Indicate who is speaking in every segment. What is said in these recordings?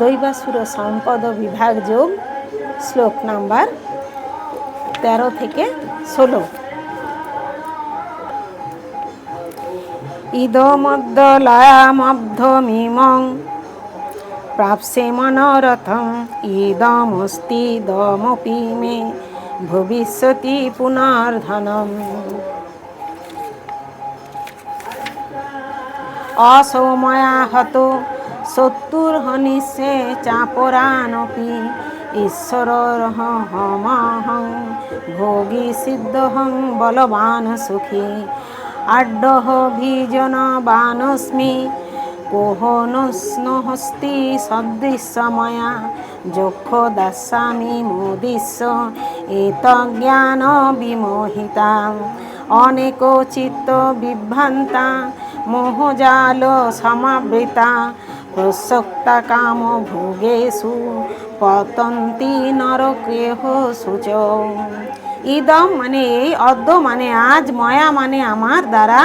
Speaker 1: দৈবাসুর সম্পদ বিভাগ যোগ শ্লোক নাম্বার তেরো থেকে ষোলো ইদমদ্দলামব্ধমিমং প্রাপসে মনোরথম ইদমস্তি দমপি মে ভবিষ্যতি পুনর্ধনম অসৌময়া হতো শত্রুর্হনিশে চাপরানপি ঈশ্বরর্হমহং ভোগী সিদ্ধহং বলবান সুখী আড্ডহ ভিজনবানস্মি কোহ নস্নহস্তি সদৃশ্য যক্ষ দাসামি মোদিশ এত জ্ঞান বিমোহিতা অনেক চিত্ত বিভ্রান্তা মোহজাল সমাবৃতা রোসক্তাকাম ভোগেশু পতন্তি নরকেহসু চ ইদম মানে এই অদ্য মানে আজ ময়া মানে আমার দ্বারা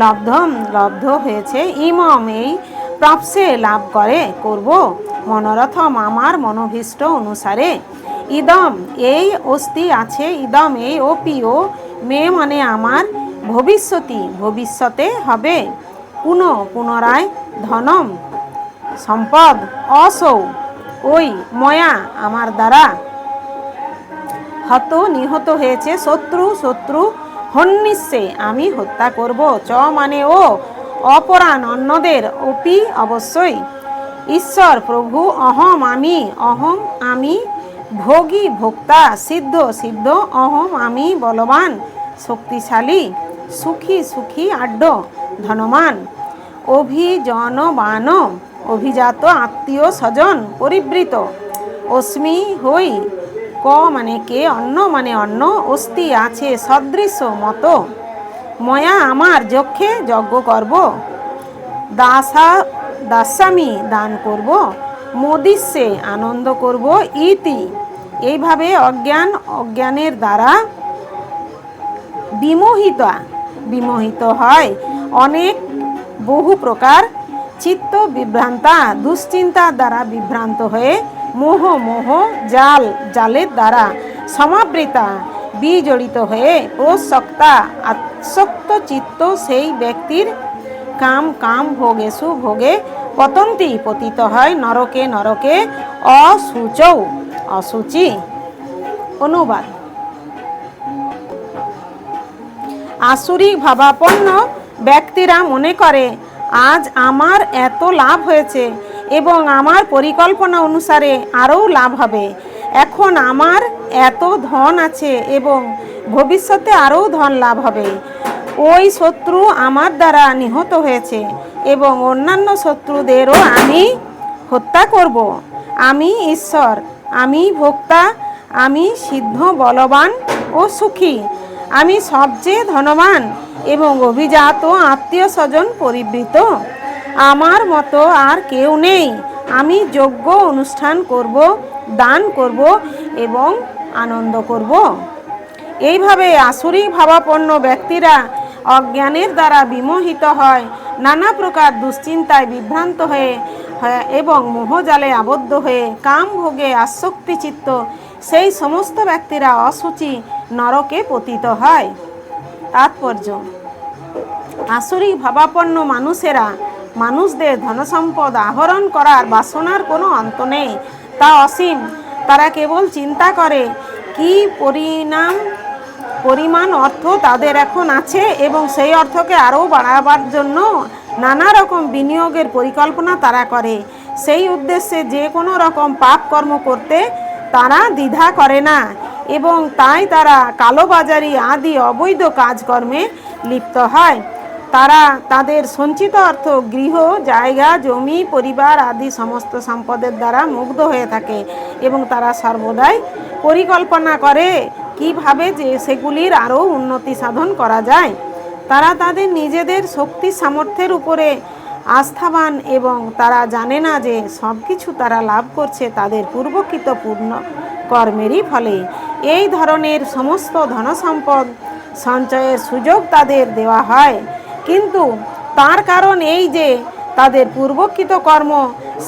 Speaker 1: লব্ধ লব্ধ হয়েছে ইমম এই প্রপসে লাভ করে করব মনোরথম আমার মনোভীষ্ট অনুসারে ইদম এই অস্তি আছে ইদম এই অপিও মে মানে আমার ভবিষ্যতি ভবিষ্যতে হবে পুনঃ পুনরায় ধনম সম্পদ অসৌ ওই ময়া আমার দ্বারা হত নিহত হয়েছে শত্রু শত্রু হন্নিশে আমি হত্যা করব চ মানে ও অপরাণ অন্যদের অপি অবশ্যই ঈশ্বর প্রভু অহম আমি অহম আমি ভোগী ভোক্তা সিদ্ধ সিদ্ধ অহম আমি বলবান শক্তিশালী সুখী সুখী আড্ড ধনমান অভিজনবান অভিজাত আত্মীয় স্বজন পরিবৃত অস্মি হই ক মানে কে অন্য মানে অন্য অস্থি আছে সদৃশ্য মতো ময়া আমার যক্ষে যজ্ঞ করব দাসা দাসামি দান করব মদিষ্যে আনন্দ করব ইতি এইভাবে অজ্ঞান অজ্ঞানের দ্বারা বিমোহিতা বিমোহিত হয় অনেক বহু প্রকার চিত্ত বিভ্রান্তা দুশ্চিন্তা দ্বারা বিভ্রান্ত হয়ে মোহ মোহ জাল জালের দ্বারা সমাবৃতা বিজড়িত হয়ে প্রসক্তা আসক্ত চিত্ত সেই ব্যক্তির কাম কাম ভোগে সুভোগে পতন্তি পতিত হয় নরকে নরকে অসুচ অসুচি অনুবাদ আসুরিক ভাবাপন্ন ব্যক্তিরা মনে করে আজ আমার এত লাভ হয়েছে এবং আমার পরিকল্পনা অনুসারে আরও লাভ হবে এখন আমার এত ধন আছে এবং ভবিষ্যতে আরও ধন লাভ হবে ওই শত্রু আমার দ্বারা নিহত হয়েছে এবং অন্যান্য শত্রুদেরও আমি হত্যা করব আমি ঈশ্বর আমি ভোক্তা আমি সিদ্ধ বলবান ও সুখী আমি সবচেয়ে ধনবান এবং অভিজাত আত্মীয় স্বজন পরিবৃত আমার মতো আর কেউ নেই আমি যোগ্য অনুষ্ঠান করব দান করব এবং আনন্দ করব এইভাবে আসুরিক ভাবাপন্ন ব্যক্তিরা অজ্ঞানের দ্বারা বিমোহিত হয় নানা প্রকার দুশ্চিন্তায় বিভ্রান্ত হয়ে এবং মোহজালে আবদ্ধ হয়ে কাম ভোগে আসক্তিচিত্ত সেই সমস্ত ব্যক্তিরা অসুচি নরকে পতিত হয় তাৎপর্য আসুরি ভাবাপন্ন মানুষেরা মানুষদের ধনসম্পদ আহরণ করার বাসনার কোনো অন্ত নেই তা অসীম তারা কেবল চিন্তা করে কি পরিণাম পরিমাণ অর্থ তাদের এখন আছে এবং সেই অর্থকে আরও বাড়াবার জন্য নানা রকম বিনিয়োগের পরিকল্পনা তারা করে সেই উদ্দেশ্যে যে কোনো রকম পাপ কর্ম করতে তারা দ্বিধা করে না এবং তাই তারা কালোবাজারি আদি অবৈধ কাজকর্মে লিপ্ত হয় তারা তাদের সঞ্চিত অর্থ গৃহ জায়গা জমি পরিবার আদি সমস্ত সম্পদের দ্বারা মুগ্ধ হয়ে থাকে এবং তারা সর্বদাই পরিকল্পনা করে কিভাবে যে সেগুলির আরও উন্নতি সাধন করা যায় তারা তাদের নিজেদের শক্তি সামর্থ্যের উপরে আস্থাবান এবং তারা জানে না যে সব কিছু তারা লাভ করছে তাদের পূর্বকৃত পূর্ণ কর্মেরই ফলে এই ধরনের সমস্ত ধনসম্পদ সঞ্চয়ের সুযোগ তাদের দেওয়া হয় কিন্তু তার কারণ এই যে তাদের পূর্বকৃত কর্ম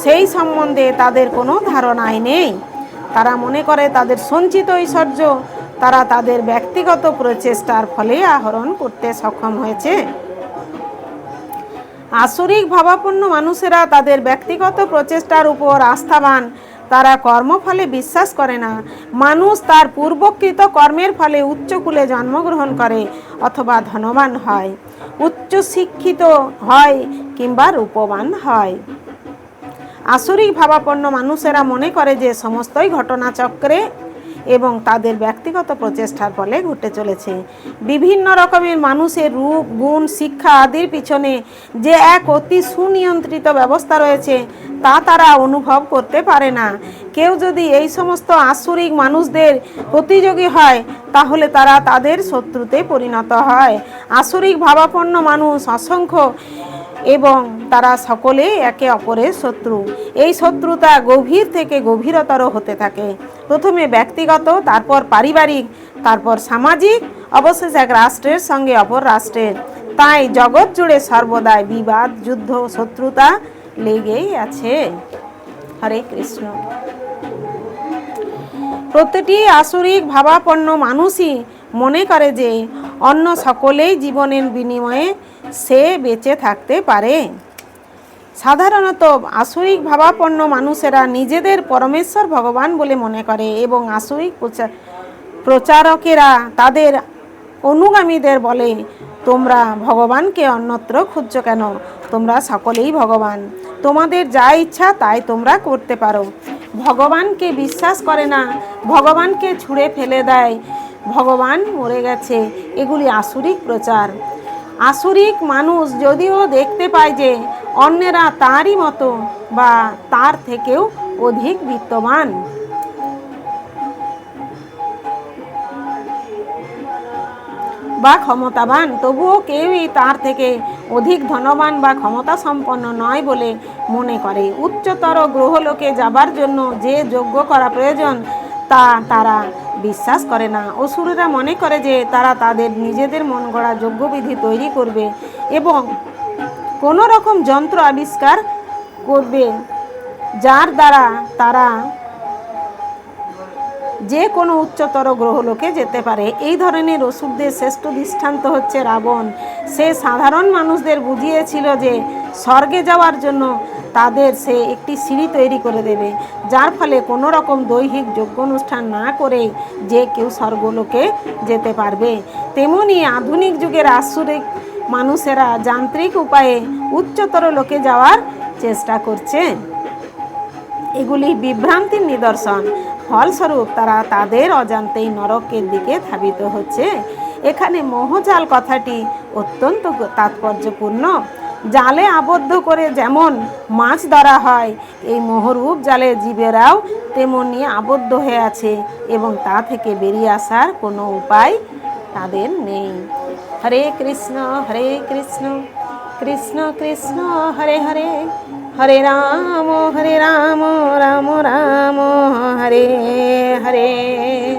Speaker 1: সেই সম্বন্ধে তাদের কোনো ধারণাই নেই তারা মনে করে তাদের সঞ্চিত ঐশ্বর্য তারা তাদের ব্যক্তিগত প্রচেষ্টার ফলে আহরণ করতে সক্ষম হয়েছে আসরিক ভাবাপন্ন মানুষেরা তাদের ব্যক্তিগত প্রচেষ্টার উপর আস্থাবান তারা কর্মফলে বিশ্বাস করে না মানুষ তার পূর্বকৃত কর্মের ফলে উচ্চকূলে জন্মগ্রহণ করে অথবা ধনবান হয় উচ্চ শিক্ষিত হয় কিংবা রূপবান হয় আসরিক ভাবাপন্ন মানুষেরা মনে করে যে সমস্তই ঘটনাচক্রে এবং তাদের ব্যক্তিগত প্রচেষ্টার ফলে ঘটে চলেছে বিভিন্ন রকমের মানুষের রূপ গুণ শিক্ষা আদির পিছনে যে এক অতি সুনিয়ন্ত্রিত ব্যবস্থা রয়েছে তা তারা অনুভব করতে পারে না কেউ যদি এই সমস্ত আসরিক মানুষদের প্রতিযোগী হয় তাহলে তারা তাদের শত্রুতে পরিণত হয় আসরিক ভাবাপন্ন মানুষ অসংখ্য এবং তারা সকলে একে অপরের শত্রু এই শত্রুতা গভীর থেকে গভীরতর হতে থাকে প্রথমে ব্যক্তিগত তারপর পারিবারিক তারপর সামাজিক অবশেষে এক রাষ্ট্রের সঙ্গে অপর রাষ্ট্রের তাই জগৎ জুড়ে সর্বদাই বিবাদ যুদ্ধ শত্রুতা লেগেই আছে হরে কৃষ্ণ প্রতিটি আসরিক ভাবাপন্ন মানুষই মনে করে যে অন্য সকলেই জীবনের বিনিময়ে সে বেঁচে থাকতে পারে সাধারণত আসরিক ভাবাপন্ন মানুষেরা নিজেদের পরমেশ্বর ভগবান বলে মনে করে এবং আসরিক প্রচারকেরা তাদের অনুগামীদের বলে তোমরা ভগবানকে অন্যত্র খুঁজছ কেন তোমরা সকলেই ভগবান তোমাদের যা ইচ্ছা তাই তোমরা করতে পারো ভগবানকে বিশ্বাস করে না ভগবানকে ছুঁড়ে ফেলে দেয় ভগবান মরে গেছে এগুলি আসুরিক প্রচার আসরিক মানুষ যদিও দেখতে পায় যে অন্যেরা তারই মতো বা তার থেকেও অধিক বিত্তবান বা ক্ষমতাবান তবুও কেউই তার থেকে অধিক ধনবান বা ক্ষমতা সম্পন্ন নয় বলে মনে করে উচ্চতর গ্রহলোকে যাবার জন্য যে যোগ্য করা প্রয়োজন তা তারা বিশ্বাস করে না অসুরেরা মনে করে যে তারা তাদের নিজেদের মন গড়া যজ্ঞবিধি তৈরি করবে এবং কোনো রকম যন্ত্র আবিষ্কার করবে যার দ্বারা তারা যে কোনো উচ্চতর গ্রহলোকে যেতে পারে এই ধরনের অসুরদের শ্রেষ্ঠ দৃষ্টান্ত হচ্ছে রাবণ সে সাধারণ মানুষদের বুঝিয়েছিল যে স্বর্গে যাওয়ার জন্য তাদের সে একটি সিঁড়ি তৈরি করে দেবে যার ফলে কোনো রকম দৈহিক যোগ্য অনুষ্ঠান না করেই যে কেউ স্বর্গলোকে যেতে পারবে তেমনি আধুনিক যুগের আসুরিক মানুষেরা যান্ত্রিক উপায়ে উচ্চতর লোকে যাওয়ার চেষ্টা করছে এগুলি বিভ্রান্তির নিদর্শন ফলস্বরূপ তারা তাদের অজান্তেই নরকের দিকে ধাবিত হচ্ছে এখানে মহজাল কথাটি অত্যন্ত তাৎপর্যপূর্ণ জালে আবদ্ধ করে যেমন মাছ ধরা হয় এই মোহরূপ জালে জীবেরাও তেমনি আবদ্ধ হয়ে আছে এবং তা থেকে বেরিয়ে আসার কোনো উপায় তাদের নেই হরে কৃষ্ণ হরে কৃষ্ণ কৃষ্ণ কৃষ্ণ হরে হরে হরে রাম হরে রাম রাম রাম হরে হরে